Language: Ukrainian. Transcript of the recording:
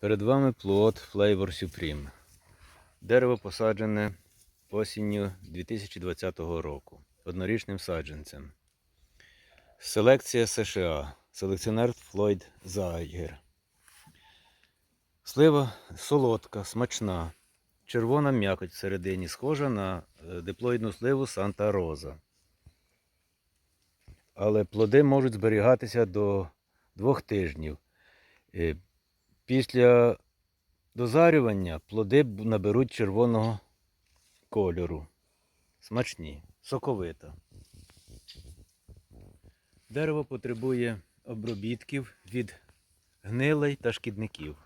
Перед вами плод Flavor Supreme. Дерево посаджене осінню 2020 року однорічним саджанцем. Селекція США. Селекціонер Флойд Зайгер. Слива солодка, смачна. Червона м'якоть всередині, схожа на е, диплоїдну сливу Санта Роза. Але плоди можуть зберігатися до двох тижнів. Після дозарювання плоди наберуть червоного кольору. Смачні, соковита. Дерево потребує обробітків від гнилей та шкідників.